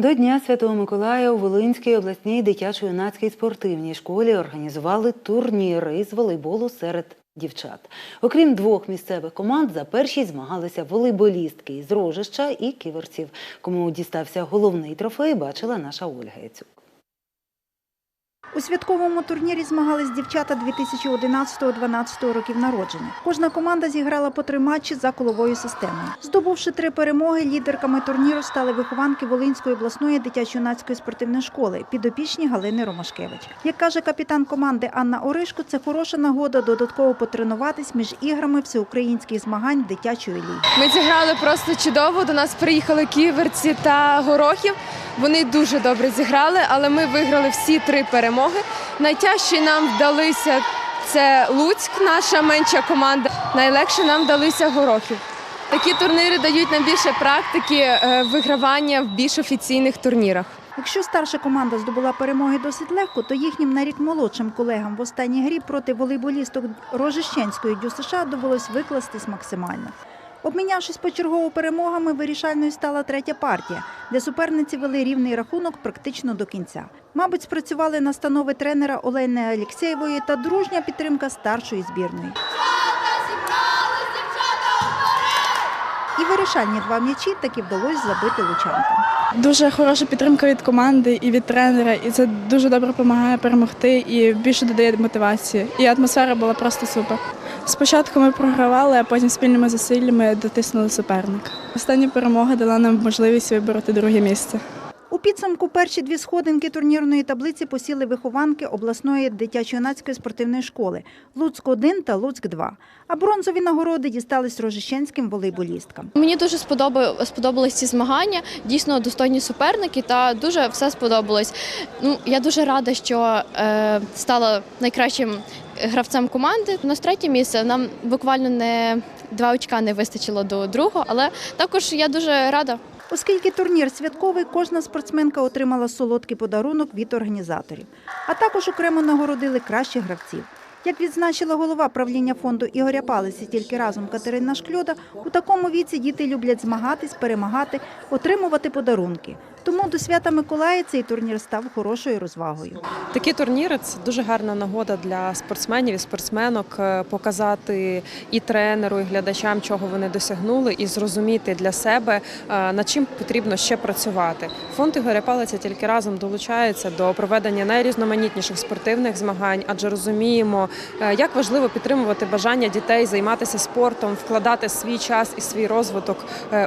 До Дня Святого Миколая у Волинській обласній дитячо-юнацькій спортивній школі організували турніри з волейболу серед дівчат. Окрім двох місцевих команд, за першість змагалися волейболістки із Рожища і ківерців. Кому дістався головний трофей, бачила наша Ольга Яцюк. У святковому турнірі змагались дівчата 2011-2012 років народження. Кожна команда зіграла по три матчі за коловою системою. Здобувши три перемоги, лідерками турніру стали вихованки Волинської обласної дитячо-юнацької спортивної школи, підопічні Галини Ромашкевич. Як каже капітан команди Анна Оришко, це хороша нагода додатково потренуватись між іграми всеукраїнських змагань дитячої ліги. Ми зіграли просто чудово. До нас приїхали ківерці та горохів. Вони дуже добре зіграли, але ми виграли всі три перемоги. Найтяжчі нам вдалися це Луцьк, наша менша команда. Найлегше нам вдалися горохів. Такі турніри дають нам більше практики е, вигравання в більш офіційних турнірах. Якщо старша команда здобула перемоги досить легко, то їхнім на рік молодшим колегам в останній грі проти волейболісток Рожищенської ДЮСШ довелось викластись максимально. Обмінявшись почергово перемогами, вирішальною стала третя партія, де суперниці вели рівний рахунок практично до кінця. Мабуть, спрацювали настанови тренера Олени Алєксєєвої та дружня підтримка старшої збірної. І вирішальні два м'ячі таки вдалося забити лучанкам. Дуже хороша підтримка від команди і від тренера, і це дуже добре допомагає перемогти і більше додає мотивації. І атмосфера була просто супер. Спочатку ми програвали, а потім спільними зусиллями дотиснули суперника. Остання перемога дала нам можливість вибороти друге місце. У підсумку перші дві сходинки турнірної таблиці посіли вихованки обласної дитячо-юнацької спортивної школи Луцьк-1 та Луцьк-2. А бронзові нагороди дістались рожищенським волейболісткам. Мені дуже сподобались ці змагання, дійсно достойні суперники, та дуже все сподобалось. Ну, я дуже рада, що е, стала найкращим гравцем команди. У нас третє місце. Нам буквально не два очка не вистачило до другого, але також я дуже рада. Оскільки турнір святковий, кожна спортсменка отримала солодкий подарунок від організаторів. А також окремо нагородили кращих гравців. Як відзначила голова правління фонду Ігоря Палиці тільки разом Катерина Шкльода, у такому віці діти люблять змагатись, перемагати, отримувати подарунки. Тому до свята Миколая цей турнір став хорошою розвагою. Такі турніри це дуже гарна нагода для спортсменів і спортсменок е, показати і тренеру, і глядачам, чого вони досягнули, і зрозуміти для себе, е, над чим потрібно ще працювати. Фонд Ігоря Палиця тільки разом долучається до проведення найрізноманітніших спортивних змагань, адже розуміємо, е, як важливо підтримувати бажання дітей займатися спортом, вкладати свій час і свій розвиток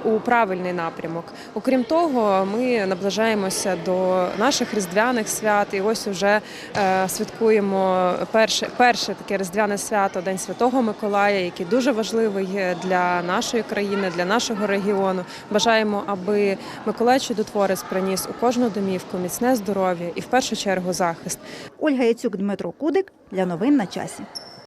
у правильний напрямок. Окрім того, ми наближаємося до наших різдвяних свят, і ось уже е, святкуємо перше, перше таке різдвяне свято День Святого Миколая, який дуже важливий для нашої країни, для нашого регіону. Бажаємо, аби Миколай Чудотворець приніс у кожну домівку міцне здоров'я і в першу чергу захист. Ольга Яцюк, Дмитро Кудик для новин на часі.